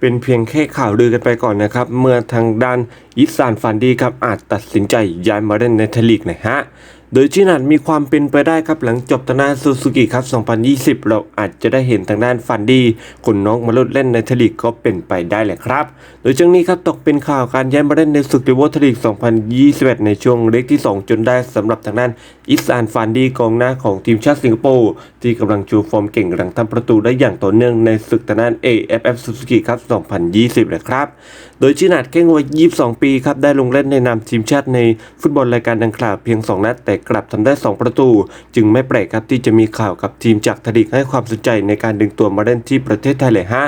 เป็นเพียงแค่ข่าวลือกันไปก่อนนะครับ เมื่อทางด้านยิสานฟันดีครับอาจตัดสินใจย้ายมาเล่นในทลีกนะฮะ โดยที่นัดมีความเป็นไปได้ครับหลังจบทางด้าซูซูกิครับ 2020 เราอาจจะได้เห็นทางด้านฟันดีคนน้องมาลดเล่นในทลีกก็เป็นไปได้แหละครับ โดยช่วงนี้ครับตกเป็นข่าวการย้ายมาเล่นในศึกดิวอทลีก 2021 ในช่วงเล็กที่ 2 จนได้สำหรับทางด้านอิสานฟันดีกองหน้าของทีมชาติสิงคโปร์ที่กำลังชูฟอร์มเก่งหลังทำประตูได้อย่างต่อเนื่องในศึกทางด้าน AFF Suzuki ครับ2020 นะครับ โดยชินาดแข้งวัย 22 ปีครับ ได้ลงเล่นในนามทีมชาติในฟุตบอลรายการดังกล่าวเพียง 2 นัด แต่กลับทำได้ 2 ประตู จึงไม่แปลกครับที่จะมีข่าวกับทีมจากทลีกให้ความสนใจในการดึงตัวมาเล่นที่ประเทศไทยเลยฮะ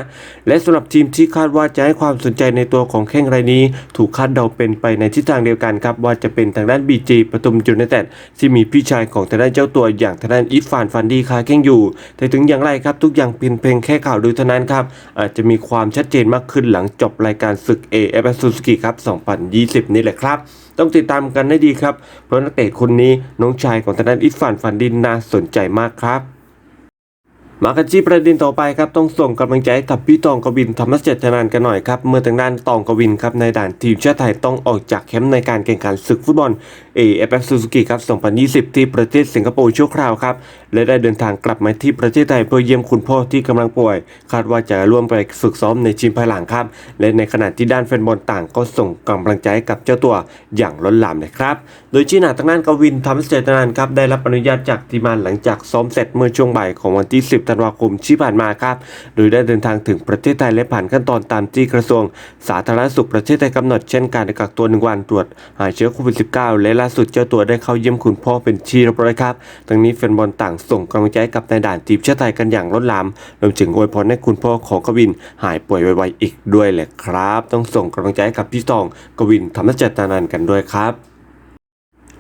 และสำหรับทีมที่คาดว่าจะให้ความสนใจในตัวของแข้งรายนี้ ถูกคาดเดาเป็นไปในทิศทางเดียวกันครับว่าจะเป็นทางด้านบีจีปทุมยูไนเต็ดที่มีพี่ชายของทางด้านเจ้าตัวอย่างทางด้านอิฟฟานฟันดีคาแข้งอยู่ แต่ถึงอย่างไรครับทุกอย่างเป็นเพียงแค่ข่าวลือเท่านั้นครับอาจจะมีความชัดเจนมากขึ้นหลังจบรายการศึก AFF Suzuki ครับ 2020 นี่แหละครับ ต้องติดตามกันให้ดีครับ เพราะนักเตะคนนี้น้องชายของทางด้านอิฟฟานฟันดินน่าสนใจมากครับมากันที่ประเด็นต่อไปครับต้องส่งกำลังใจให้กับพี่ตองกวินธรรมเจตนานกันหน่อยครับเมื่อทางด้านตองกวินครับในด่านทีมชาติไทยต้องออกจากแคมป์ในการแข่งขันศึกฟุตบอล AFF Suzuki ครับ 2020 ที่ประเทศสิงคโปร์ชั่วคราวครับ และได้เดินทางกลับมาที่ประเทศไทยเพื่อเยี่ยมคุณพ่อที่กำลังป่วย คาดว่าจะร่วมไปฝึกซ้อมในทีมภายหลังครับ และในขณะที่ด้านแฟนบอลต่างก็ส่งกำลังใจกับเจ้าตัวอย่างล้นหลามเลยครับ โดยที่นาทางด้านกวินธรรมเจตนานครับได้รับอนุญาตจากทีมงานหลังจากซ้อมเสร็จเมื่อช่วงบ่ายของวันที่ 10 ธันวาคมที่ผ่านมาครับ โดยได้เดินทางถึงประเทศไทยและผ่านขั้นตอนตามที่กระทรวง สาธารณสุขประเทศไทยกำหนดเช่นการกักตัวหนึ่งวันตรวจหาเชื้อโควิด -19 และล่าสุดเจ้าตัวได้เข้าเยี่ยมคุณพ่อเป็นที่เรียบร้อยครับทั้งนี้แฟนบอลต่างส่งกำลังใจกับในด่านทีมชาติไทยกันอย่างล้นหลามรวมถึงอวยพรให้คุณพ่อของกวินหายป่วยไวๆอีกด้วยแหละครับ ต้องส่งกำลังใจกับพี่ตองกวินธรรมจัตตานันกันด้วยครับ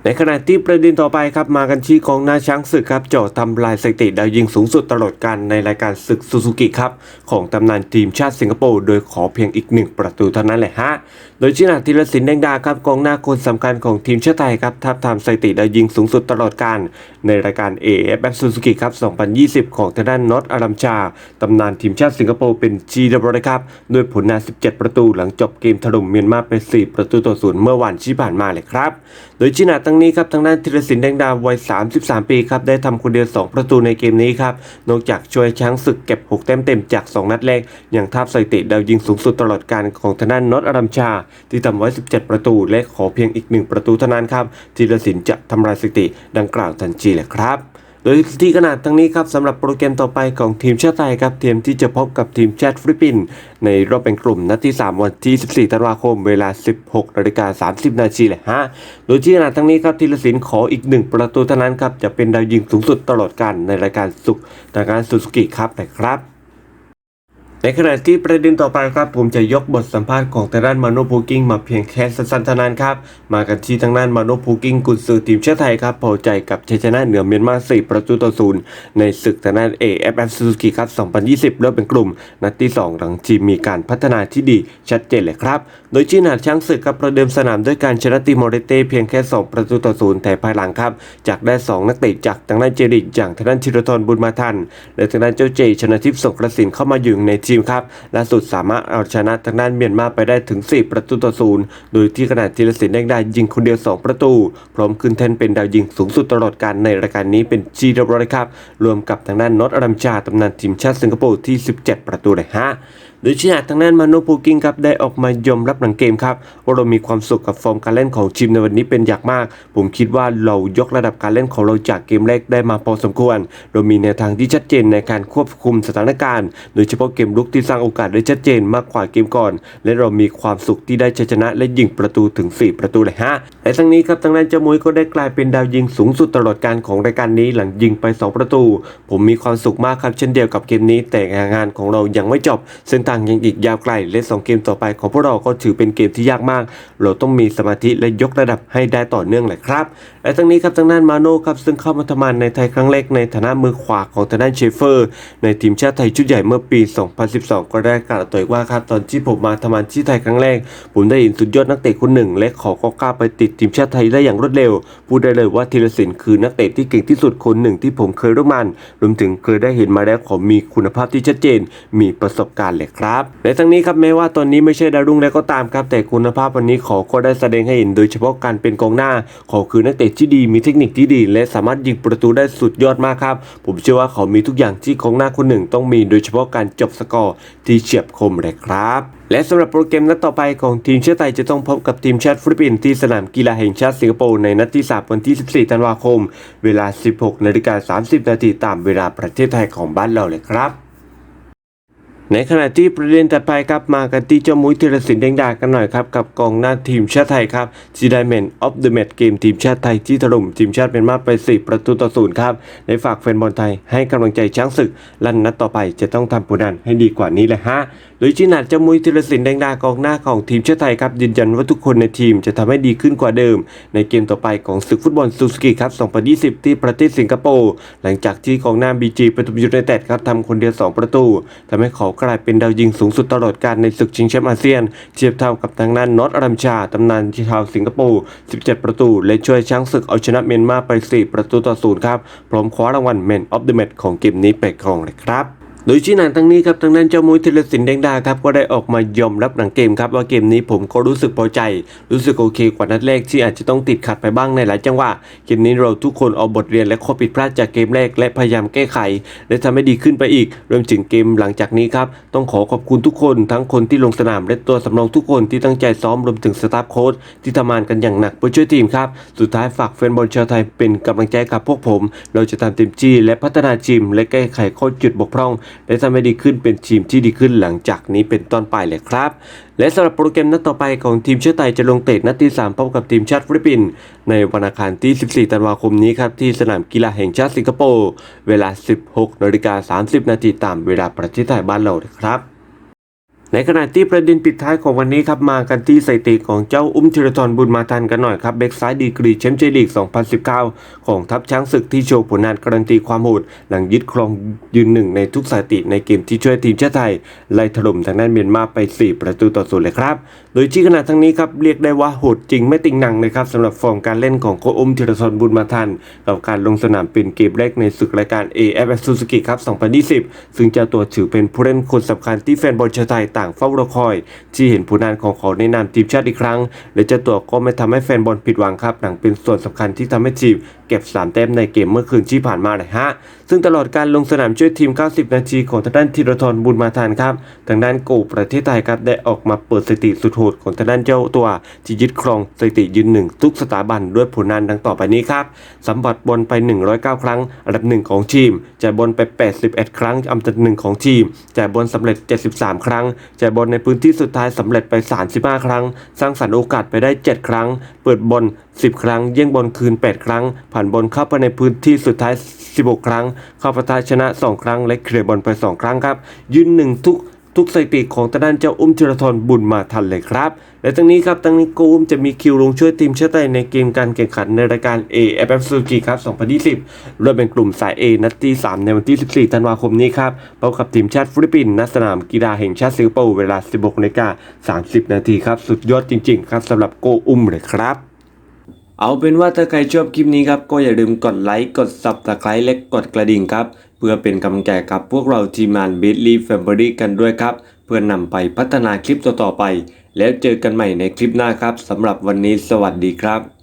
ในขณะที่ประเด็นต่อไปครับมากันที่กองหน้าช้างศึกครับเจาะทำลายสถิติดาวยิงสูงสุดตลอดการในรายการศึกซูซูกิครับของตำนานทีมชาติสิงคโปร์โดยขอเพียงอีกหนึ่งประตูเท่านั้นแหละฮะ โดยชินาธีรศิลป์แดงดาครับกองหน้าคนสำคัญของทีมชาติไทยครับทับทำสถิติดาวยิงสูงสุดตลอดการในรายการ AFF Suzuki ครับ 2020 ของทางด้านน็อตอารัมชาตำนานทีมชาติสิงคโปร์เป็นจีดับเลยครับด้วยผลงาน17 ประตูหลังจบเกมถล่มเมียนมาไป4ประตูต่อศูนย์เมื่อวันที่ผ่านมาเลยครับ โดยชินาตั้งนี้ครับทางด้านธีรศิลป์แดงดาวัย 33 ปีครับได้ทำคนเดียว 2 ประตูในเกมนี้ครับ นอกจากช่วยช้างศึกเก็บ 6 แต้มเต็มจาก 2 นัดแรกอย่างทาบสถิติดาวยิงสูงสุดตลอดการของทางด้านน็อตอารัมชา ที่ทำไว้ 17 ประตู และขอเพียงอีก 1 ประตูเท่านั้นครับธีรศิลป์จะทำลายสถิติดังกล่าวทันทีแหละครับ โดยที่ขนาดทั้งนี้ครับสำหรับโปรแกรมต่อไปของทีมชาติไทยครับทีมที่จะพบกับทีมชาติฟิลิปปินส์ในรอบแบ่งกลุ่มนัดที่ 3 วันที่ 14 ธันวาคม เวลา 16นาฬิกา30 นาทีแหละฮะโดยที่ขนาดทั้งนี้ครับธีรศิลป์ขออีก 1 ประตูเท่านั้นครับจะเป็นดาวยิงสูงสุดตลอดการในรายการสุกรายการสุสกิครับนะครับ ในขณะที่ประเด็นต่อไปครับผมจะยกบทสัมภาษณ์ของทางด้านมาโนพูกิ้งมาเพียงแค่สั้นๆเท่านั้นครับ มากันที่ทางด้านมาโนพูกิ้งกุนซือทีมชาติไทยครับพอใจกับชัยชนะเหนือเมียนมา 4 ประตูต่อศูนย์ในศึกทางด้าน AFF Suzuki ครับ 2020 เริ่มเป็นกลุ่ม นัดที่ 2 หลังทีมมีการพัฒนาที่ดีชัดเจนเลยครับ โดยจีนาดช้างศึกครับประเดิมสนามด้วยการชนะติโมเรเต้เพียงแค่ 2 ประตูต่อศูนย์แต่ภายหลังครับจากได้ 2 นักเตะจากทางด้านเจริกอย่างทางด้านธีรทรบุญมาทันและทางด้านเจ้าเจชนะทิพย์สงกระสินเข้ามาอยู่ในทีมครับล่าสุดสามารถเอาชนะทางด้านเมียนมาไปได้ถึง 4 ประตูต่อศูนย์โดยที่ขนาดธีรศิลป์แดงดายิงคนเดียว 2 ประตู พร้อมขึ้นแท่นเป็นดาวยิงสูงสุดตลอดการในรายการนี้เป็นจีดับเลยครับ รวมกับทางด้านน็อตอารัมชาตำนานทีมชาติสิงคโปร์ที่ 17 ประตูเลยฮะโดยชนะทางด้านมาโนพูกิ้งครับได้ออกมายอมรับหลังเกมครับว่าเรามีความสุขกับฟอร์มการเล่นของทีมในวันนี้เป็นอย่างมาก ผมคิดว่าเรายกระดับการเล่นของเราจากเกมแรกได้มาพอสมควร เรามีแนวทางที่ชัดเจนในการควบคุมสถานการณ์ โดยเฉพาะเกมลุกที่สร้างโอกาสได้ชัดเจนมากกว่าเกมก่อน และเรามีความสุขที่ได้ชัยชนะและยิงประตูถึง 4 ประตูเลยฮะและทั้งนี้ครับทางด้านเจ้ามุ้ยก็ได้กลายเป็นดาวยิงสูงสุดตลอดการของรายการนี้หลังยิงไป 2 ประตู ผมมีความสุขมากครับเช่นเดียวกับเกมนี้ แต่งานของเรายังไม่จบซึ่งทางยังอีกยาวไกล และสองเกมต่อไปของพวกเราก็ถือเป็นเกมที่ยากมาก เราต้องมีสมาธิและยกระดับให้ได้ต่อเนื่องเลยครับและทั้งนี้ครับทางด้านมาโน่ครับซึ่งเข้ามาทำงานในไทยครั้งแรกในฐานะมือขวาของทางด้านเชฟเฟอร์ ในทีมชาติไทยชุดใหญ่เมื่อปี 2012 ก็ได้กล่าวตัวเองว่าครับตอนที่ผมมาทำงานที่ไทยครั้งแรก ผมได้เห็นสุดยอดนักเตะคนหนึ่ง และขอก็กล้าไปติดทีมชาติไทยได้อย่างรวดเร็วพูดได้เลยว่าธีรศิลป์คือนักเตะที่เก่งที่สุดคนหนึ่งที่ผมเคยร่วมงานรวมถึงเคยได้เห็นมาแล้วขามีคุณภาพที่ชัดเจน มีประสบการณ์เลยครับ และทั้งนี้ครับแม้ว่าตอนนี้ไม่ใช่ดาวรุ่งแล้วก็ตามครับ แต่คุณภาพวันนี้เขาก็ได้แสดงให้เห็นโดยเฉพาะการเป็นกองหน้าเขาคือนักเตะที่ดีมีเทคนิคที่ดี และสามารถยิงประตูได้สุดยอดมากครับ ผมเชื่อว่าเขามีทุกอย่างที่กองหน้าคนหนึ่งต้องมีโดยเฉพาะการจบสกอร์ที่เฉียบคมเลยครับและสำหรับโปรแกรมนัดต่อไปของทีมชาติไทยจะต้องพบกับทีมชาติฟิลิปปินส์ที่สนามกีฬาแห่งชาติสิงคโปร์ในนัดที่ 3 วันที่ 14 ธันวาคม เวลา 16 นาฬิกา 30 นาทีตามเวลาประเทศไทยของบ้านเราเลยครับ ในขณะที่ประเด็นต่อไปครับมากันที่เจ้ามุ้ยธีรศิลป์แดงดากันหน่อยครับกับกองหน้าทีมชาติไทยครับจีไดแมนออฟเดอะแมตช์เกมทีมชาติไทยที่ถล่มทีมชาติเมียนมาไป4ประตูต่อศูนย์ครับในฝากแฟนบอลไทยให้กำลังใจช้างศึก ลั่นนัดต่อไปจะต้องทำผลงานให้ดีกว่านี้แหละฮะโดยจีนัดเจ้ามุ้ยธีรศิลป์แดงดากองหน้าของทีมชาติไทยครับยืนยันว่าทุกคนในทีมจะทำให้ดีขึ้นกว่าเดิม ในเกมต่อไปของศึกฟุตบอลซูซูกิครับ 2020 ที่ประเทศสิงคโปร์หลังจากที่กองหน้าบีจีปทุมยูไนเต็ดครับทำคนเดียว2ประตูทำให้เขากลายเป็นดาวยิงสูงสุดตลอดการในศึกชิงแชมป์อาเซียน เทียบเท่ากับทางด้านน็อตอารัมชาตำนานชาวสิงคโปร์ 17 ประตู และช่วยช้างศึกเอาชนะเมียนมาไป 4 ประตูต่อศูนย์ครับ พร้อมคว้ารางวัล Man of the Match ของเกมนี้ไปครองเลยครับ โดยชี้นังทั้งนี้ครับทางด้านเจ้ามุ้ยธีรศิลป์แดงดาครับก็ได้ออกมายอมรับหลังเกมครับว่าเกมนี้ผมก็รู้สึกพอใจ รู้สึกโอเคกว่านัดแรกที่อาจจะต้องติดขัดไปบ้างในหลายจังหวะเกมนี้เราทุกคนเอาบทเรียนและข้อผิดพลาดจากเกมแรกและพยายามแก้ไข และทำให้ดีขึ้นไปอีกรวมถึงเกมหลังจากนี้ครับต้องขอขอบคุณทุกคนทั้งคนที่ลงสนามและตัวสำรองทุกคนที่ตั้งใจซ้อมรวมถึงสตาฟโค้ชที่ทำงานกันอย่างหนักเพื่อช่วยทีมครับสุดท้ายฝากแฟนบอลชาวไทยเป็นกำลังใจกับพวกผม เราจะทำเต็มที่และพัฒนาทีมและแก้ไขข้อจุดบกพร่องและทำให้ดีขึ้นเป็นทีมที่ดีขึ้นหลังจากนี้เป็นต้นไปเลยครับ และสำหรับโปรแกรมนัดต่อไปของทีมชาติไทยจะลงเตะนัดที่ 3 พบกับทีมชาติฟิลิปปินส์ในวันอังคารที่ 14 ธันวาคมนี้ครับที่สนามกีฬาแห่งชาติสิงคโปร์เวลา 16นาฬิกา30 นาทีตามเวลาประเทศไทยบ้านเราครับ ในขณะที่ประเด็นปิดท้ายของวันนี้ครับมากันที่สถิติของเจ้าอุ้มธีรทรบุญมาทันกันหน่อยครับเบ็กซ้ายดีกรีแชมป์เจลีก 2019 ของทัพช้างศึกที่โชว์ผลงานการันตีความโหดหลังยึดครองยืนหนึ่งในทุกสถิติในเกมที่ช่วยทีมชาติไทย ไล่ถล่มทางด้านเมียนมาไป 4 ประตูต่อศูนย์เลยครับ โดยที่ขณะทั้งนี้ครับเรียกได้ว่าโหดจริงไม่ติงหนังเลยครับสำหรับฟอร์มการเล่นของโคชอุ้มธีรทรบุญมาทัน กับการลงสนามเป็นเกมแรกในศึกรายการ AFF Suzuki ครับ 2020 ซึ่งเจ้าตัวถือเป็นผู้เล่นคนสำคัญที่แฟนบอลชาวไทยต่างเฝ้ารอคอย ที่เห็นผลงานของเขาในนามทีมชาติอีกครั้ง และเจ้าตัวก็ไม่ทำให้แฟนบอลผิดหวังครับหลังเป็นส่วนสำคัญที่ทำให้ทีมเก็บ3แต้มในเกมเมื่อคืนที่ผ่านมาเลยฮะ ซึ่งตลอดการลงสนามช่วยทีม 90 นาทีของทางด้านธีรทรบุญมาทานครับ ทางด้านโกประเทศไทยครับได้ออกมาเปิดสถิติสุดโหดของทางด้านเจ้าตัว ที่ยึดครองสถิติยืนหนึ่งทุกสถาบันด้วยผลงานดังต่อไปนี้ครับสัมผัสบอลไป 109 ครั้ง อันดับหนึ่งของทีมจ่ายบอลไป 81 ครั้งอันดับหนึ่งของทีมจ่ายบอลสำเร็จ 73 ครั้งจ่ายบอลในพื้นที่สุดท้ายสำเร็จไป 35 ครั้ง สร้างสรรค์โอกาสไปได้ 7 ครั้ง เปิดบอล10 ครั้ง เยี่ยงบอลคืน 8 ครั้ง ผ่านบอลเข้าไปในพื้นที่สุดท้าย 16 ครั้ง เข้าประทะชนะ 2 ครั้ง และเคลียร์บอลไป 2 ครั้งครับ ยืนหนึ่งทุก ทุกสถิติของทางด้านเจ้าอุ้มธีรทรบุญมาทันเลยครับ และทั้งนี้ครับทั้งนี้โกอุ้มจะมีคิวลงช่วยทีมชาติไทยในเกมการแข่งขันในรายการ AFF Suzuki ครับ2020รวมเป็นกลุ่มสาย A นัดที่ 3 ในวันที่ 14 ธันวาคมนี้ครับพบกับทีมชาติฟิลิปปินส์ณสนามกีฬาแห่งชาติสิงคโปร์เวลา 16นาฬิกา30 นาทีครับสุดยอดจริงๆ ครับสำหรับโกอุ้มเลยครับ เอาเป็นว่าถ้าใครชอบคลิปนี้ครับก็อย่าลืมกดไลค์กด Subscribe และกดกระดิ่งครับ เพื่อเป็นกำลังใจกับพวกเราทีมงาน b i t l y Family กันด้วยครับ เพื่อนำไปพัฒนาคลิปต่อๆไป แล้วเจอกันใหม่ในคลิปหน้าครับสำหรับวันนี้สวัสดีครับ